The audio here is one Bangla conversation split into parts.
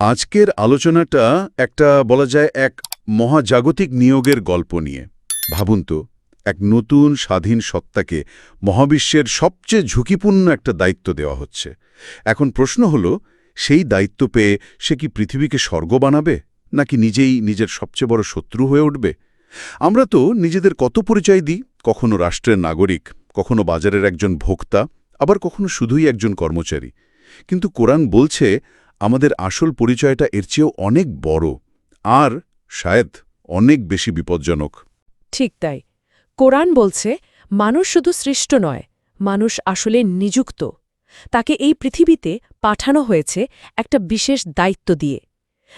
আজকের আলোচনাটা একটা, বলা যায়, এক মহাজাগতিক নিয়োগের গল্প নিয়ে। ভাবুন তো, এক নতুন স্বাধীন সত্তাকে মহাবিশ্বের সবচেয়ে ঝুঁকিপূর্ণ একটা দায়িত্ব দেওয়া হচ্ছে। এখন প্রশ্ন হল, সেই দায়িত্ব পেয়ে সে কি পৃথিবীকে স্বর্গ বানাবে, নাকি নিজেই নিজের সবচেয়ে বড় শত্রু হয়ে উঠবে? আমরা তো নিজেদের কত পরিচয় দিই? কখনো রাষ্ট্রের নাগরিক, কখনো বাজারের একজন ভোক্তা, আবার কখনো শুধুই একজন কর্মচারী। কিন্তু কোরআন বলছে আমাদের আসল পরিচয়টা এর চেয়েও অনেক বড় আর শায়দ অনেক বেশি বিপজ্জনক। ঠিক তাই। কোরআন বলছে মানুষ শুধু সৃষ্ট নয় মানুষ আসলে নিযুক্ত। তাকে এই পৃথিবীতে পাঠানো হয়েছে একটা বিশেষ দায়িত্ব দিয়ে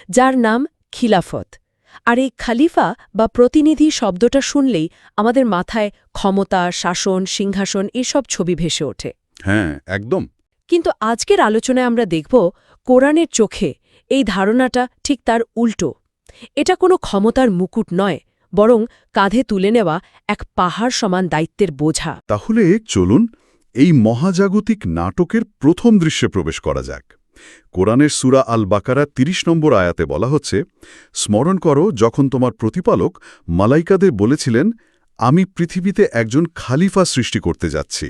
যার নাম খিলাফত। আর এই খালিফা বা প্রতিনিধি শব্দটা শুনলেই আমাদের মাথায় ক্ষমতা শাসন সিংহাসন এসব ছবি ভেসে ওঠে। হ্যাঁ একদম। কিন্তু আজকের আলোচনায় আমরা দেখব কোরআনের চোখে এই ধারণাটা ঠিক তার উল্টো। এটা কোনো ক্ষমতার মুকুট নয়, বরং কাঁধে তুলে নেওয়া এক পাহাড় সমান দায়িত্বের বোঝা। তাহলে চলুন এই মহাজাগতিক নাটকের প্রথম দৃশ্যে প্রবেশ করা যাক। কোরআনের সুরা আল বাকারা ৩০ নম্বর আয়াতে বলা হচ্ছে, স্মরণ করো, যখন তোমার প্রতিপালক মালাইকাদের বলেছিলেন, আমি পৃথিবীতে একজন খালিফা সৃষ্টি করতে যাচ্ছি।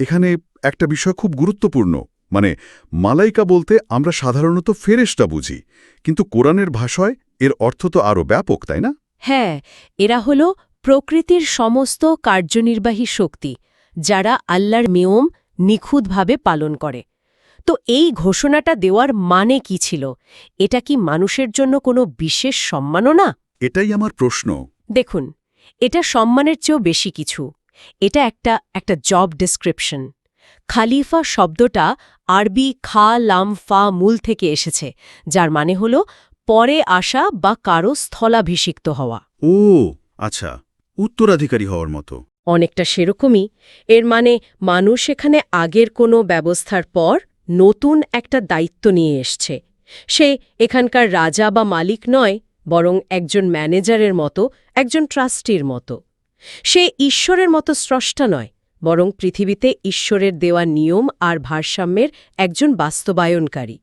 এখানে একটা বিষয় খুব গুরুত্বপূর্ণ। মানে মালাইকা বলতে আমরা সাধারণত ফেরেশতা বুঝি কিন্তু কোরআনের ভাষায় এর অর্থ তো আরও ব্যাপক তাই না? হ্যাঁ এরা হল প্রকৃতির সমস্ত কার্যনির্বাহী শক্তি যারা আল্লাহর নিয়ম নিখুঁতভাবে পালন করে। তো এই ঘোষণাটা দেওয়ার মানে কি ছিল? এটা কি মানুষের জন্য কোনো বিশেষ সম্মাননা এটাই আমার প্রশ্ন। দেখুন এটা সম্মানের চেয়েও বেশি কিছু। এটা একটা একটা জব ডেসক্রিপশন খালিফা শব্দটা আরবি খা লাম ফা মূল থেকে এসেছে যার মানে হল পরে আসা বা কারও স্থলাভিষিক্ত হওয়া। ও আচ্ছা উত্তরাধিকারী হওয়ার মতো। অনেকটা সেরকমই এর মানে মানুষ এখানে আগের কোনো ব্যবস্থার পর নতুন একটা দায়িত্ব নিয়ে এসছে। সে এখানকার রাজা বা মালিক নয় বরং একজন ম্যানেজারের মতো একজন ট্রাস্টির মতো। সে ঈশ্বরের মতো স্রষ্টা নয় বরং পৃথিবীতে ঈশ্বরের দেওয়া নিয়ম আর ভারসাম্যের একজন বাস্তবায়নকারী।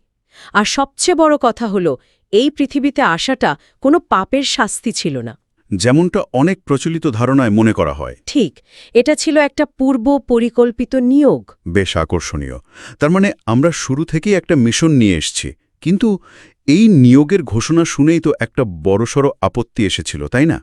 আর সবচেয়ে বড় কথা হল এই পৃথিবীতে আসাটা কোনো পাপের শাস্তি ছিল না। যেমনটা অনেক প্রচলিত ধারণায় মনে করা হয়। ঠিক এটা ছিল একটা পূর্ব পরিকল্পিত নিয়োগ। বেশ আকর্ষণীয়। তার মানে আমরা শুরু থেকেই একটা মিশন নিয়ে এসছি। কিন্তু এই নিয়োগের ঘোষণা শুনেই তো একটা বড়সড় আপত্তি এসেছিল তাই না?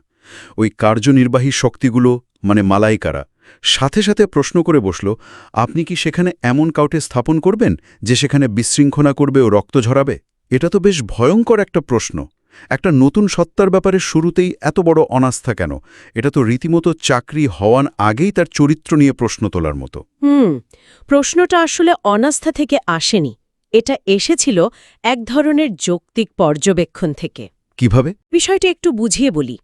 ওই কার্যনির্বাহী শক্তিগুলো মানে মালাইকারা সাথে সাথে প্রশ্ন করে বসল আপনি কি সেখানে এমন কাউটে স্থাপন করবেন যে সেখানে বিশৃঙ্খলা করবে ও রক্ত ঝরাবে? এটা তো বেশ ভয়ঙ্কর একটা প্রশ্ন। একটা নতুন সত্তার ব্যাপারে শুরুতেই এত বড় অনাস্থা কেন? এটা তো রীতিমতো চাকরি হওয়ার আগেই তার চরিত্র নিয়ে প্রশ্ন তোলার মতো। হুম প্রশ্নটা আসলে অনাস্থা থেকে আসেনি। এটা এসেছিল এক ধরনের যৌক্তিক পর্যবেক্ষণ থেকে। কীভাবে? বিষয়টা একটু বুঝিয়ে বলি।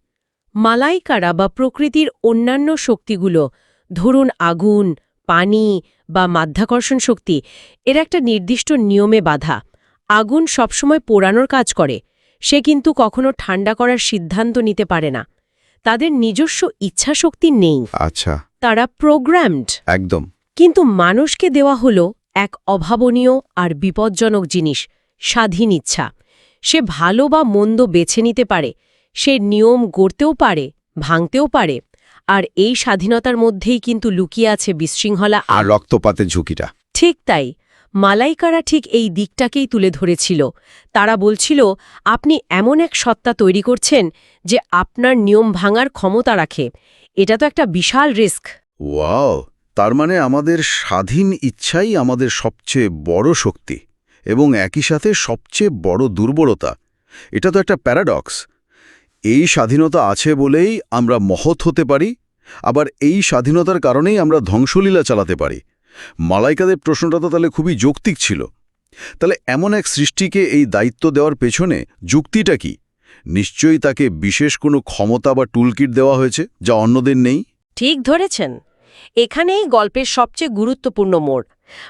মালাইকারা বা প্রকৃতির অন্যান্য শক্তিগুলো ধরুন আগুন পানি বা মাধ্যাকর্ষণ শক্তি এর একটা নির্দিষ্ট নিয়মে বাধা। আগুন সবসময় পোড়ানোর কাজ করে। সে কিন্তু কখনো ঠান্ডা করার সিদ্ধান্ত নিতে পারে না। তাদের নিজস্ব ইচ্ছাশক্তি নেই। আচ্ছা। তারা প্রোগ্রামড একদম। কিন্তু মানুষকে দেওয়া হল এক অভাবনীয় আর বিপজ্জনক জিনিস স্বাধীন ইচ্ছা। সে ভালো বা মন্দ বেছে নিতে পারে। সে নিয়ম গড়তেও পারে ভাঙতেও পারে। আর এই স্বাধীনতার মধ্যেই কিন্তু লুকিয়ে আছে বিশৃঙ্খলা। আর রক্তপাতের ঝুঁকিটা। ঠিক তাই। মালাইকারা ঠিক এই দিকটাকেই তুলে ধরেছিল। তারা বলছিল আপনি এমন এক সত্তা তৈরি করছেন যে আপনার নিয়ম ভাঙার ক্ষমতা রাখে। এটা তো একটা বিশাল রিস্ক। ওয়াও! তার মানে আমাদের স্বাধীন ইচ্ছাই আমাদের সবচেয়ে বড় শক্তি এবং একই সাথে সবচেয়ে বড় দুর্বলতা। এটা তো একটা প্যারাডক্স। এই স্বাধীনতা আছে বলেই আমরা মহৎ হতে পারি, আবার এই স্বাধীনতার কারণেই আমরা ধ্বংসলীলা চালাতে পারি। মালাইকাদের প্রশ্নটা তো তাহলে খুবই যৌক্তিক ছিল। তাহলে এমন এক সৃষ্টিকে এই দায়িত্ব দেওয়ার পেছনে যুক্তিটা কি? নিশ্চয়ই তাকে বিশেষ কোনো ক্ষমতা বা টুলকিট দেওয়া হয়েছে, যা অন্যদের নেই? ঠিক ধরেছেন। এখানেই গল্পের সবচেয়ে গুরুত্বপূর্ণ মোড়।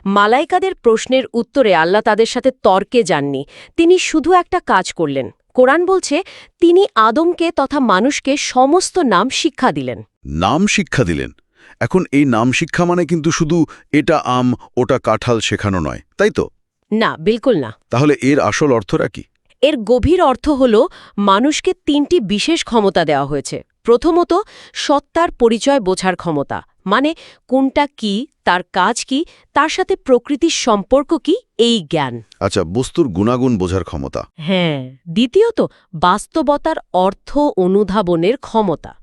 মালাইকাদের প্রশ্নের উত্তরে আল্লাহ তাদের সাথে তর্কে যাননি। তিনি শুধু একটা কাজ করলেন। কোরআন বলছে তিনি আদমকে তথা মানুষকে সমস্ত নাম শিক্ষা দিলেন। নাম শিক্ষা দিলেন? এখন এই নাম শিক্ষা মানে কিন্তু শুধু এটা আম ওটা কাঁঠাল শেখানো নয় তাই তো? না বিলকুল না। তাহলে এর আসল অর্থটা কি? এর গভীর অর্থ হল মানুষকে তিনটি বিশেষ ক্ষমতা দেওয়া হয়েছে। প্রথমত সত্তার পরিচয় বোঝার ক্ষমতা মানে কোনটা কি তার কাজ কি? তার সাথে প্রকৃতির সম্পর্ক কি? এই জ্ঞান। আচ্ছা বস্তুর গুণাগুণ বোঝার ক্ষমতা। হ্যাঁ। দ্বিতীয়ত বাস্তবতার অর্থ অনুধাবনের ক্ষমতা।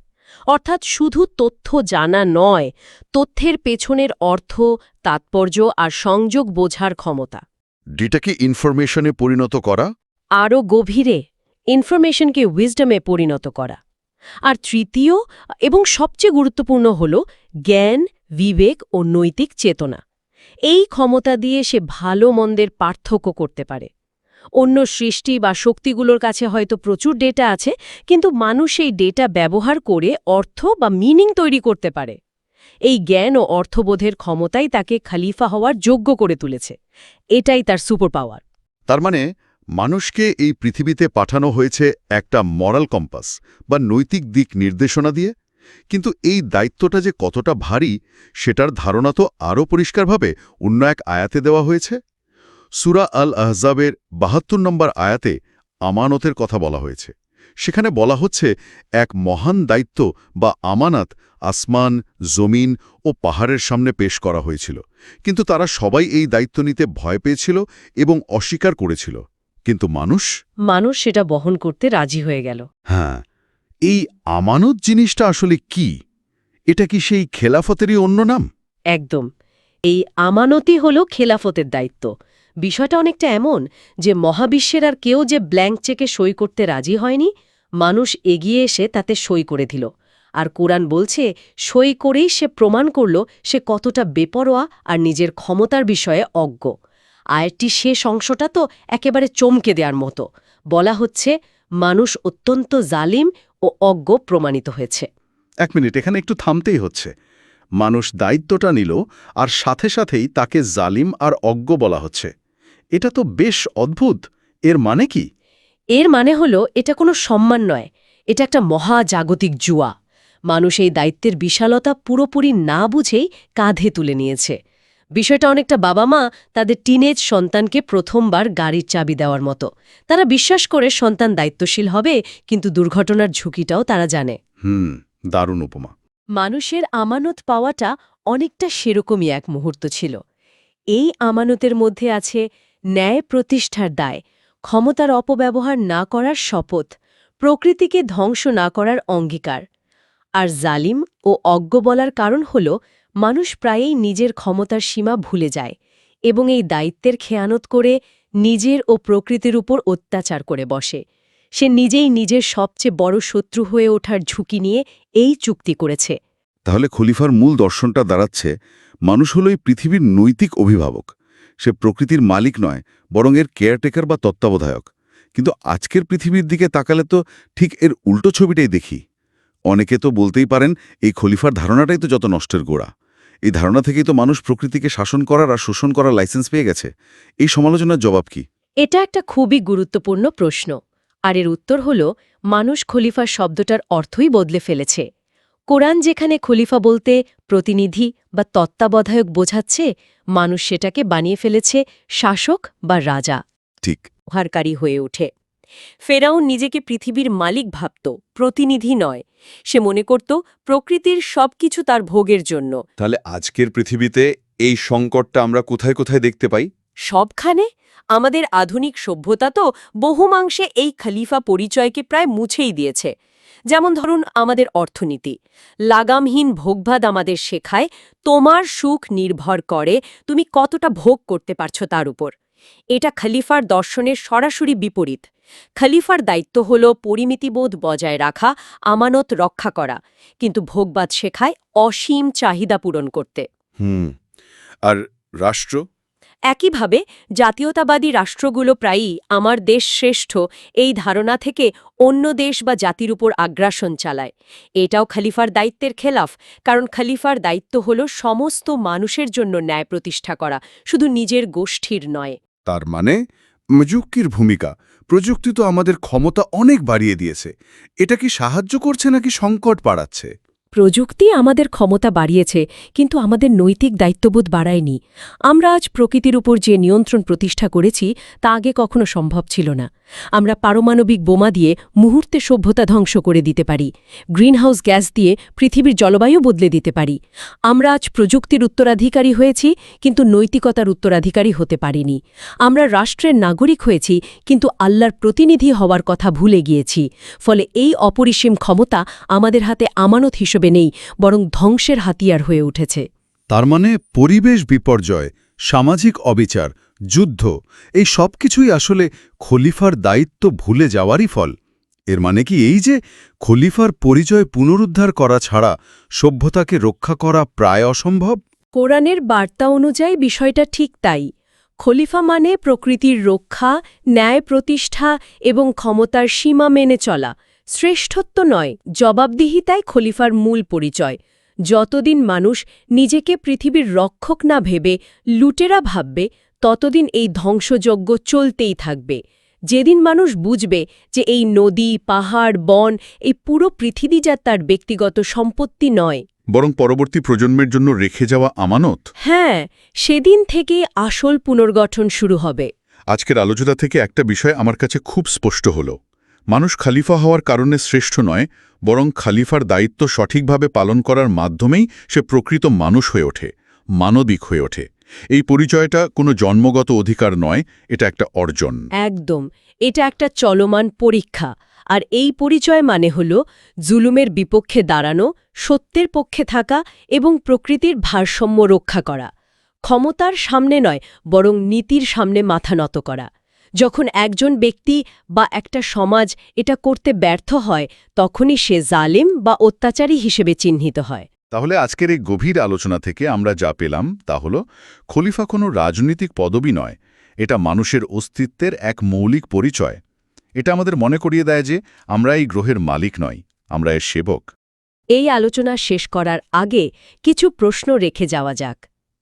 অর্থাৎ শুধু তথ্য জানা নয় তথ্যের পেছনের অর্থ তাৎপর্য আর সংযোগ বোঝার ক্ষমতা। ডিটাকে ইনফরমেশনে পরিণত করা? আরও গভীরে ইনফরমেশনকে উইজডমে পরিণত করা। আর তৃতীয় এবং সবচেয়ে গুরুত্বপূর্ণ হল জ্ঞান বিবেক ও নৈতিক চেতনা। এই ক্ষমতা দিয়ে সে ভালো মন্দের পার্থক্য করতে পারে। অন্য সৃষ্টি বা শক্তিগুলোর কাছে হয়তো প্রচুর ডেটা আছে, কিন্তু মানুষ এই ডেটা ব্যবহার করে অর্থ বা মিনিং তৈরি করতে পারে। এই জ্ঞান ও অর্থবোধের ক্ষমতাই তাকে খালিফা হওয়ার যোগ্য করে তুলেছে। এটাই তার সুপার পাওয়ার তার মানে মানুষকে এই পৃথিবীতে পাঠানো হয়েছে একটা মরাল কম্পাস বা নৈতিক দিক নির্দেশনা দিয়ে কিন্তু এই দায়িত্বটা যে কতটা ভারী সেটার ধারণা তো আরও পরিষ্কারভাবে অন্য এক আয়াতে দেওয়া হয়েছে। সুরা আল আহজাবের বাহাত্তর নম্বর আয়াতে আমানতের কথা বলা হয়েছে। সেখানে বলা হচ্ছে এক মহান দায়িত্ব বা আমানাত আসমান জমিন ও পাহাড়ের সামনে পেশ করা হয়েছিল। কিন্তু তারা সবাই এই দায়িত্ব নিতে ভয় পেয়েছিল এবং অস্বীকার করেছিল। কিন্তু মানুষ? মানুষ সেটা বহন করতে রাজি হয়ে গেল। হ্যাঁ এই আমানত জিনিসটা আসলে কি? এটা কি সেই খেলাফতেরই অন্য নাম? একদম। এই আমানতই হল খেলাফতের দায়িত্ব। বিষয়টা অনেকটা এমন যে মহাবিশ্বের আর কেউ যে ব্ল্যাঙ্ক চেকে সই করতে রাজি হয়নি, মানুষ এগিয়ে এসে তাতে সই করে দিল। আর কোরআন বলছে, সই করেই সে প্রমাণ করল সে কতটা বেপরোয়া আর নিজের ক্ষমতার বিষয়ে অজ্ঞ। আয়েরটি শেষ অংশটা তো একেবারে চমকে দেওয়ার মতো। বলা হচ্ছে, মানুষ অত্যন্ত জালিম ও অজ্ঞ প্রমাণিত হয়েছে। এক মিনিট এখানে একটু থামতেই হচ্ছে। মানুষ দায়িত্বটা নিল আর সাথে সাথেই তাকে জালিম আর অজ্ঞ বলা হচ্ছে। এটা তো বেশ অদ্ভুত। এর মানে কি? এর মানে হল এটা কোনো সম্মান নয়। এটা একটা মহাজাগতিক জুয়া। মানুষ এই দায়িত্বের বিশালতা পুরোপুরি না বুঝেই কাঁধে তুলে নিয়েছে। বিষয়টা অনেকটা বাবা মা তাদের টিনেজ সন্তানকে প্রথমবার গাড়ির চাবি দেওয়ার মতো। তারা বিশ্বাস করে সন্তান দায়িত্বশীল হবে কিন্তু দুর্ঘটনার ঝুঁকিটাও তারা জানে। হুম দারুণ উপমা। মানুষের আমানত পাওয়াটা অনেকটা সেরকমই এক মুহূর্ত ছিল। এই আমানতের মধ্যে আছে ন্যায় প্রতিষ্ঠার দায় ক্ষমতার অপব্যবহার না করার শপথ প্রকৃতিকে ধ্বংস না করার অঙ্গীকার। আর জালিম ও অজ্ঞ বলার কারণ হল মানুষ প্রায়ই নিজের ক্ষমতার সীমা ভুলে যায় এবং এই দায়িত্বের খেয়ানত করে নিজের ও প্রকৃতির উপর অত্যাচার করে বসে। সে নিজেই নিজের সবচেয়ে বড় শত্রু হয়ে ওঠার ঝুঁকি নিয়ে এই চুক্তি করেছে। তাহলে খলিফার মূল দর্শনটা দাঁড়াচ্ছে, মানুষ হল এই পৃথিবীর নৈতিক অভিভাবক। সে প্রকৃতির মালিক নয়, বরং এর কেয়ারটেকার বা তত্ত্বাবধায়ক। কিন্তু আজকের পৃথিবীর দিকে তাকালে তো ঠিক এর উল্টো ছবিটাই দেখি। অনেকে তো বলতেই পারেন, এই খলিফার ধারণাটাই তো যত নষ্টের গোড়া। এই ধারণা থেকেই তো মানুষ প্রকৃতিকে শাসন করার আর শোষণ করার লাইসেন্স পেয়ে গেছে। এই সমালোচনার জবাব কি? এটা একটা খুবই গুরুত্বপূর্ণ প্রশ্ন। আর এর উত্তর হল মানুষ খলিফার শব্দটার অর্থই বদলে ফেলেছে। কোরআন যেখানে খলিফা বলতে প্রতিনিধি বা তত্ত্বাবধায়ক বোঝাচ্ছে মানুষ সেটাকে বানিয়ে ফেলেছে শাসক বা রাজা। ঠিক। ব্যবহারকারী হয়ে ওঠে। ফেরাউন নিজেকে পৃথিবীর মালিক ভাবত প্রতিনিধি নয়। সে মনে করত প্রকৃতির সবকিছু তার ভোগের জন্য। তাহলে আজকের পৃথিবীতে এই সংকটটা আমরা কোথায় কোথায় দেখতে পাই? সবখানে? আমাদের আধুনিক সভ্যতা তো বহুমাংশে এই খলিফা পরিচয়কে প্রায় মুছেই দিয়েছে। যেমন ধরুন আমাদের অর্থনীতি। লাগামহীন ভোগভাদ আমাদের শেখায় তোমার সুখ নির্ভর করে তুমি কতটা ভোগ করতে পারছ তার উপর? এটা খলিফার দর্শনের সরাসরি বিপরীত। খলিফার দায়িত্ব হল পরিমিতিবোধ বজায় রাখা আমানত রক্ষা করা কিন্তু ভোগবাদ শেখায় অসীম চাহিদা পূরণ করতে। হুম আর রাষ্ট্র? একইভাবে জাতীয়তাবাদী রাষ্ট্রগুলো প্রায়ই আমার দেশ শ্রেষ্ঠ এই ধারণা থেকে অন্য দেশ বা জাতির উপর আগ্রাসন চালায়। এটাও খলিফার দায়িত্বের খেলাফ কারণ খলিফার দায়িত্ব হল সমস্ত মানুষের জন্য ন্যায় প্রতিষ্ঠা করা শুধু নিজের গোষ্ঠীর নয়। তার মানে প্রযুক্তির ভূমিকা, প্রযুক্তি তো আমাদের ক্ষমতা অনেক বাড়িয়ে দিয়েছে। এটা কি সাহায্য করছে নাকি সংকট বাড়াচ্ছে? প্রযুক্তি আমাদের ক্ষমতা বাড়িয়েছে, কিন্তু আমাদের নৈতিক দায়িত্ববোধ বাড়ায়নি। আমরা আজ প্রকৃতির উপর যে নিয়ন্ত্রণ প্রতিষ্ঠা করেছি, তা আগে কখনো সম্ভব ছিল না। আমরা পারমাণবিক বোমা দিয়ে মুহূর্তে সভ্যতা ধ্বংস করে দিতে পারি, গ্রিনহাউস গ্যাস দিয়ে পৃথিবীর জলবায়ু বদলে দিতে পারি। আমরা আজ প্রযুক্তির উত্তরাধিকারী হয়েছি, কিন্তু নৈতিকতার উত্তরাধিকারী হতে পারিনি। আমরা রাষ্ট্রের নাগরিক হয়েছি, কিন্তু আল্লাহর প্রতিনিধি হওয়ার কথা ভুলে গিয়েছি। ফলে এই অপরিসীম ক্ষমতা আমাদের হাতে আমানত হিসেবে নেই, বরং ধ্বংসের হাতিয়ার হয়ে উঠেছে। তার মানে পরিবেশ বিপর্যয়, সামাজিক অবিচার যুদ্ধ, এই সব কিছুই আসলে খলিফার দায়িত্ব ভুলে যাওয়ারই ফল। এর মানে কি এই যে খলিফার পরিচয় পুনরুদ্ধার করা ছাড়া সভ্যতাকে রক্ষা করা প্রায় অসম্ভব? কোরআনের বার্তা অনুযায়ী বিষয়টা ঠিক তাই। খলিফা মানে প্রকৃতির রক্ষা, ন্যায় প্রতিষ্ঠা এবং ক্ষমতার সীমা মেনে চলা। শ্রেষ্ঠত্ব নয়, জবাবদিহিতাই খলিফার মূল পরিচয়। যতদিন মানুষ নিজেকে পৃথিবীর রক্ষক না ভেবে, লুটেরা ভাববে ততদিন এই ধ্বংসযজ্ঞ চলতেই থাকবে। যেদিন মানুষ বুঝবে যে এই নদী পাহাড় বন এই পুরো পৃথিবী যা তার ব্যক্তিগত সম্পত্তি নয়। বরং পরবর্তী প্রজন্মের জন্য রেখে যাওয়া আমানত? হ্যাঁ সেদিন থেকে আসল পুনর্গঠন শুরু হবে। আজকের আলোচনা থেকে একটা বিষয় আমার কাছে খুব স্পষ্ট হল। মানুষ খালিফা হওয়ার কারণে শ্রেষ্ঠ নয় বরং খালিফার দায়িত্ব সঠিকভাবে পালন করার মাধ্যমেই সে প্রকৃত মানুষ হয়ে ওঠে মানবিক হয়ে ওঠে। এই পরিচয়টা কোনো জন্মগত অধিকার নয়, এটা একটা অর্জন। একদম। এটা একটা চলমান পরীক্ষা। আর এই পরিচয় মানে হল জুলুমের বিপক্ষে দাঁড়ানো, সত্যের পক্ষে থাকা এবং প্রকৃতির ভারসাম্য রক্ষা করা। ক্ষমতার সামনে নয়, বরং নীতির সামনে মাথা নত করা। যখন একজন ব্যক্তি বা একটা সমাজ এটা করতে ব্যর্থ হয়, তখনই সে জালিম বা অত্যাচারী হিসেবে চিহ্নিত হয়। তাহলে আজকের এই গভীর আলোচনা থেকে আমরা যা পেলাম তা হল খলিফা কোনো রাজনৈতিক পদবি নয় এটা মানুষের অস্তিত্বের এক মৌলিক পরিচয়। এটা আমাদের মনে করিয়ে দেয় যে আমরা এই গ্রহের মালিক নই আমরা এর সেবক। এই আলোচনা শেষ করার আগে কিছু প্রশ্ন রেখে যাওয়া যাক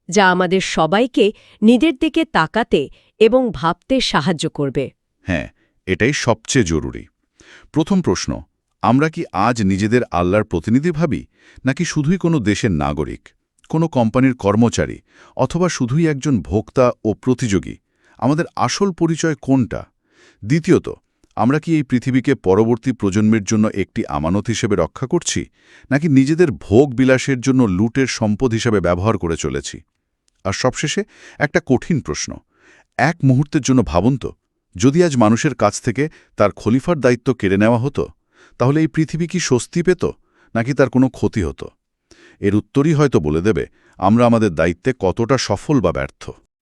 যা আমাদের সবাইকে নিজের দিকে তাকাতে এবং ভাবতে সাহায্য করবে। হ্যাঁ এটাই সবচেয়ে জরুরি। প্রথম প্রশ্ন আমরা কি আজ নিজেদের আল্লাহর প্রতিনিধি ভাবি, নাকি শুধুই কোনো দেশের নাগরিক, কোনো কোম্পানির কর্মচারী, অথবা শুধুই একজন ভোক্তা ও প্রতিযোগী? আমাদের আসল পরিচয় কোনটা? দ্বিতীয়ত, আমরা কি এই পৃথিবীকে পরবর্তী প্রজন্মের জন্য একটি আমানত হিসেবে রক্ষা করছি, নাকি নিজেদের ভোগ বিলাসের জন্য লুটের সম্পদ হিসেবে ব্যবহার করে চলেছি? আর সবশেষে একটা কঠিন প্রশ্ন, এক মুহূর্তের জন্য ভাবুন তো, যদি আজ মানুষের কাছ থেকে তার খলিফার দায়িত্ব কেড়ে নেওয়া হতো তাহলে এই পৃথিবী কি স্বস্তি পেত, নাকি তার কোনো ক্ষতি হতো? এর উত্তরই হয়তো বলে দেবে, আমরা আমাদের দায়িত্বে কতটা সফল বা ব্যর্থ।